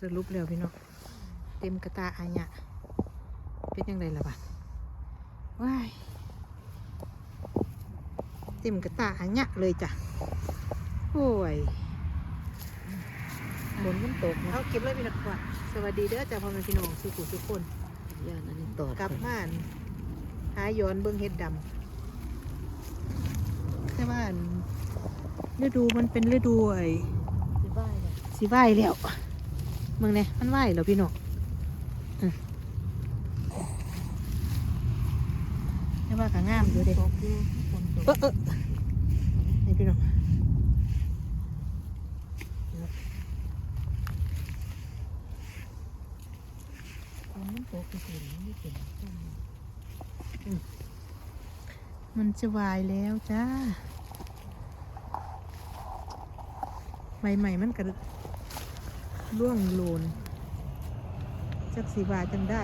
สรุปแล้วพี่น้องเต็มกระตาอันยะเป็นยังไงล่ะบ้าว้ายเต็มกระตาอันยะเลยจ้ะโอ้ยฝนมันตกนะเอาเก็บเลยพี่น้องว่าสวัสดีเด้อจ้าพ่อแม่พี่น้องสุขุทุกคนย่านอันนี้ตอดกลับบ้านหาย้อนเบิ้งเห็ดดำแต่ว่าอันฤดูมันเป็นฤดูไอ้สิบ้ายเลยสีไหวแล้ว มึงเนี่ยมันไหวแล้วพี่น้องอืมแต่ว่าก็งามอยู่เด้ตกอยู่ฝนตกเออเออนี่พี่น้องฝนมันตกไปถึงไม่เป็นต้นมันจะวายแล้วจ้าใหม่ใหม่ๆมันกระ ร่วงโลนจักสีวายจังได้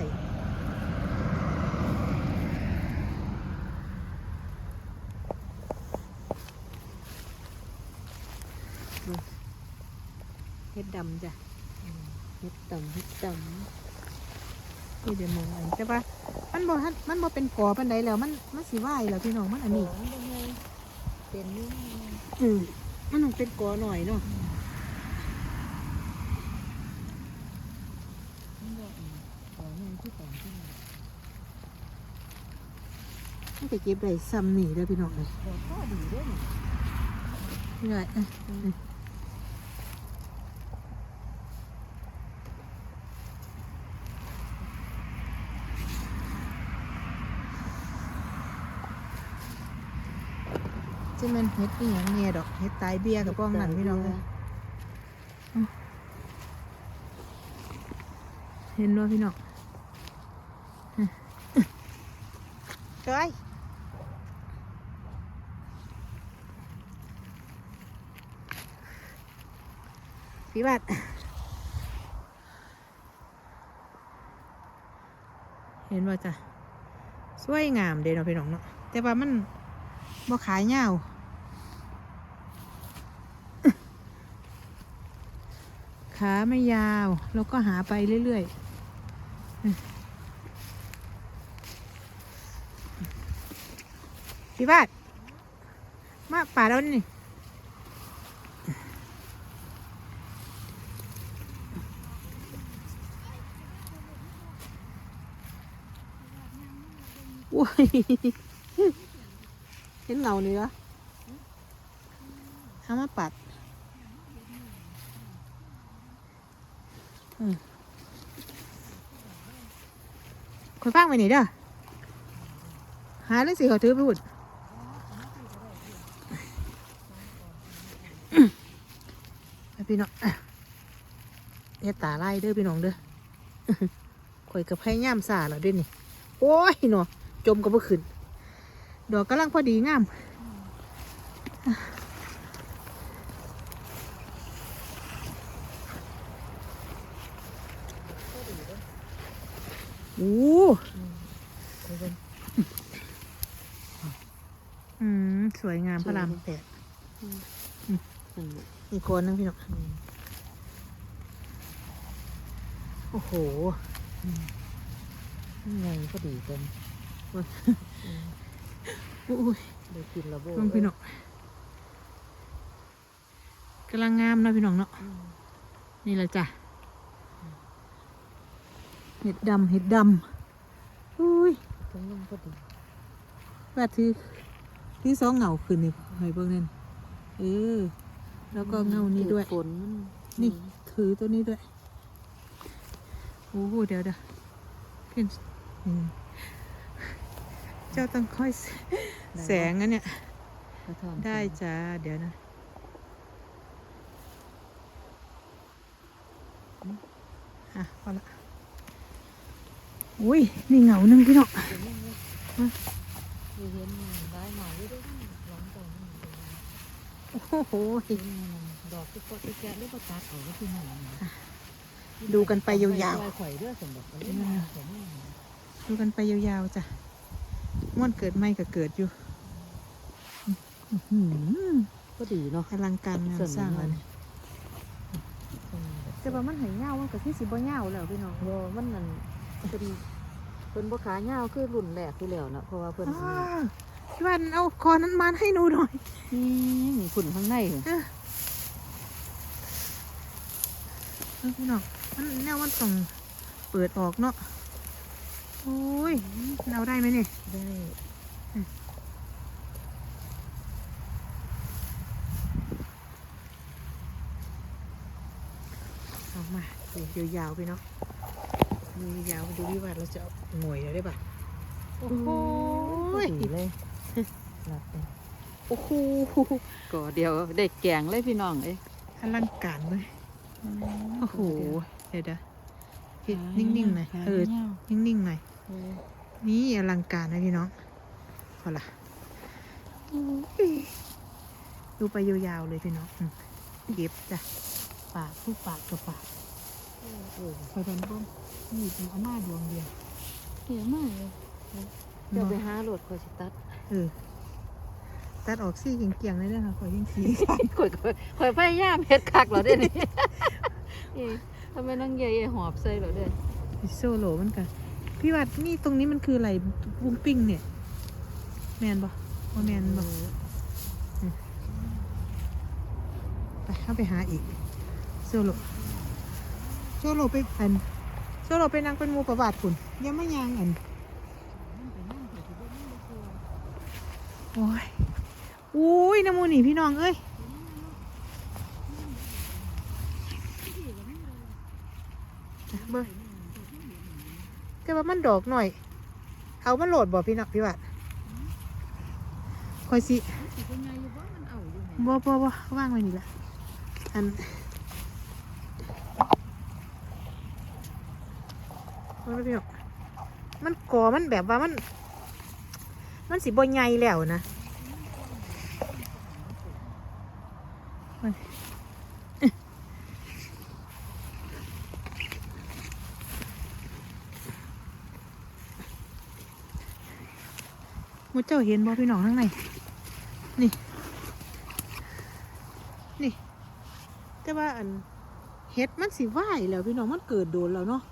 ดูเฮ็ดดำจ้ะเฮ็ดต่ำเฮ็ดต่นี่เดี๋ยวมองอันแต่ว่ามันบ่ทันมันบ่เป็นกอปันใดแล้ว มันมันสีวายแล้วพี่น้องมันำอันนี้ของยังไงเป็นนี่อืมมันต้องเป็นกอหน่อยเนาะ มันก็อืม ของยังที่ต่ำที่นี่มันจะเก็บได้ซ้ำหนี่เด้พี่น้องเลยดอกก็ดีด้วยนี่นี่ไงอะอืมจะแมันเฮ็ดอีหยังเนี่ยดอกเฮ็ดตายเบี้ยกับป้องนั่นพี่น้องเลยเห็นด้วยพี่น้อง เฮ้ยพี่บัดเห็นว่าจ้ะสวยงามเด้เนาะพี่น้องเนาะแต่ว่ามันบ่ขายยาวขาไม่ยาวเราก็หาไปเรื่อยๆ พี่บาทมาป่าแล้วนี่โอ้ยเห็นเงานี่เหรอเอามาปัดคนฟังไปนี่เด้อหาเรื่องสิเขาถือไปหุ่นไป พี่น้องอะอย่าตาไล่เด้อพี่น้องเด้อข่อยกับไผ่ย่ามสาแล้วเด้วยนี่ โอ้ยเนาะจมกับเ่ขึ้นดอกกำลังพอดีงามโอ้อืม สวยงามพระรามแปด อืมอีกคนนึงพี่น้องอืมโอ้โหนี่ไงก็ดีกันอุ้ยได้กินและโบเพิ่งพี่น้องกำลังงามเนาะพี่น้องเนาะอืมนี่แหละจ้ะเห็ดดำเห็ดดำอุ้ยตรงนั้นก็ดีว่าถือถือสองเหงาขึ้นนี่ให้เบิ่งนั่นเออ แล้วก็เงานี้ด้วยฝนมันนี่ถือตัวนี้ด้วย โอ้โหเดี๋ยวเดี๋ยวขึ้นอืมเจ้าต้องค่อยแสแสงนะเนี่ยกระท่อมได้จ้า เดี๋ยวนะอะพอละอุ้ยนี่เหงาหนึ่งพี่น้องเห็นยังไงอยู่เห็นมันได้หน่อยด้วยร้องตรงนี้เลย โอ้โหเห็นมันดอกที่ก็ที่แกะหรือว่าตัดเอาไว้ที่นั่นนะดูกันไปยาวๆข่อยเด้อสมบัติเอาไว้มาผมนี่ๆดูกันไปยาวๆจ้ะม่วนเกิดไม่ก็เกิดอยู่อื้อหือก็ดีเนาะอลังการงานสร้างเลยอืมแบบแต่ว่ามันใหายเงามันก็ที่สิบ่เงาแล้วพี่น้องบ่มันนั่นเป็นเพิ่นบ่ขายาวคือรุ่นแรกอยู่แล้วนะเพราะว่าเพิ่นอ้าว พี่วันเอาคอนั้นมาให้หนูหน่อยนี่มีฝุ่นข้างในเออเออพี่น้องมันแนวมันต้องเปิดออกเนาะโอ้ยเอาได้ไหมเนี่ยได้เอามาดูยาวๆไปเนาะดูยาวๆดูวิวัฒน์เราจะเอาหน่วยแล้วได้ปะโอ้โหดีเลย รับไปโอ้โหก็เดียวได้แกงเลยพี่น้องเอ้ยอลังการเลยโอ้โหเดี๋ยวเดี๋ยวคิดนิ่งๆหน่อยเออนิ่งๆหน่อยเออนี่อลังการนะพี่น้องพอละโอ้ยดูไปยาวๆเลยพี่น้องอืมเก็บจ้ะปากทุกปากกับปากเออคอยเป็นบ้มนี่เป็นอาม่าดวงเดียวเหี่ยมากเลยเดี๋ยวไปหาโหลดคอยสิตัด เออตัดออกซี่เกี่ยงๆเลยนะคะคอยยิ่งขี้ข่อยข่อยข่อยพยายามเฮ็ดคักแล้วเด้นี่เอ๊ะทำไมน้องใหญ่หอบใส่แล้วเด้โซโลมันกันพี่วัดนี่ตรงนี้มันคืออะไรบุ้งปิ้งเนี่ย แมนบ่ว่าแมนบ่ไปเข้าไปหาอีกโซโลโซโลไปอันโซโลไปนั่งเป็นหมูประบาดคุณยังไม่ยางอันโอ้ยอุ้ยน้ำมูนี่พี่น้องเอ้ยเบิ่งแต่ว่ามันดอกหน่อย เอามันโหลดบ่พี่น้องพี่วัดคอยสิบ่มันเอาบ่บ่ว่างไว้นี่ละอันเอาละพี่น้องมันก่อมันแบบว่ามัน มันสิบ่ใหญ่แล้วนะมันหมูเจ้าเห็นบ่พี่น้องข้างในนี่ นี่ แต่ว่าอันเห็ดมันสิไหวแล้วพี่น้องมันเกิดโดนแล้วเนาะ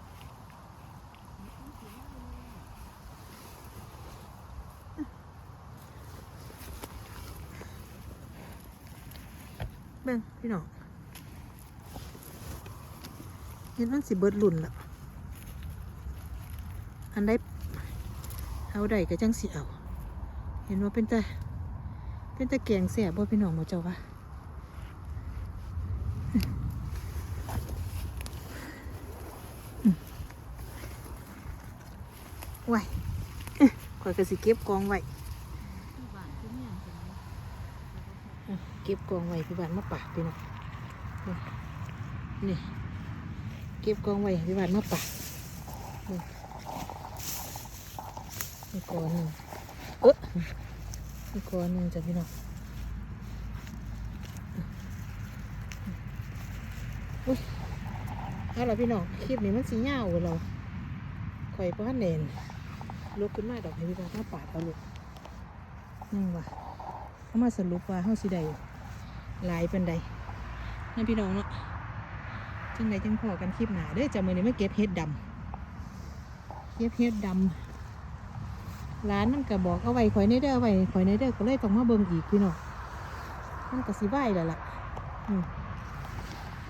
เบิ่งพี่น้องเห็ดมันสิเบิดหลุ่นแล้วอันใดเอาใดก็จังสิเอา เห็นว่าเป็นแต่เป็นแต่แกงแสบบ่พี่น้องหมเจ้าว่าไว้ข่อยก็สิเก็บกองไว้ บ้านคือเมียนเป็นไง อะเก็บกองไว้พี่บานมาปากพี่น้องนี่เก็บกองไว้พี่บานมาปากนี่กอนหนึ่งเอ๊ะนี่กอนหนึ่งจ้ะพี่น้องอุ้ยเอาล่ะพี่น้องคลิปนี้มันสีเงาเว้ยเราข่อยป้านเนนลุกขึ้นมาดอกให้พี่บานมาปากเอาลูกนั่งว่ะเขามาสรุปว่าเฮาสิได้ หลายเป็นใดนั่นพี่น้องเนาะจังใดจังพอกันคลิปหนาเด้อจะมือนี้มาเก็บเห็ดดำเก็บเห็ดดำร้านมันก็บอกเอาไว้ข่อยในเด้อเอาไว้ข่อยในเด้อก็เลยต้องมาเบิ่งอีกพี่น้องมันก็สิไหวแล้วล่ะอืม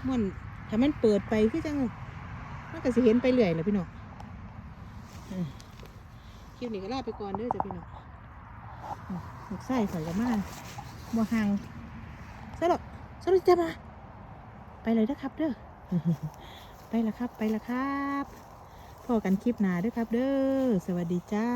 มันถ้ามันเปิดไปคือจังมันก็สิเห็นไปเรื่อยแหล้วพี่น้องอืมคลิปนี้ก็ลาไปก่อนเด้อจ้ะพี่น้องลูกไส้ใส่กันมาบัวหาง สรุปสรุปจะมาไปเลยนะครับเด้อไปละครับไปละครับพอกันคลิปหน้าเด้อครับเด้อสวัสดีจ้า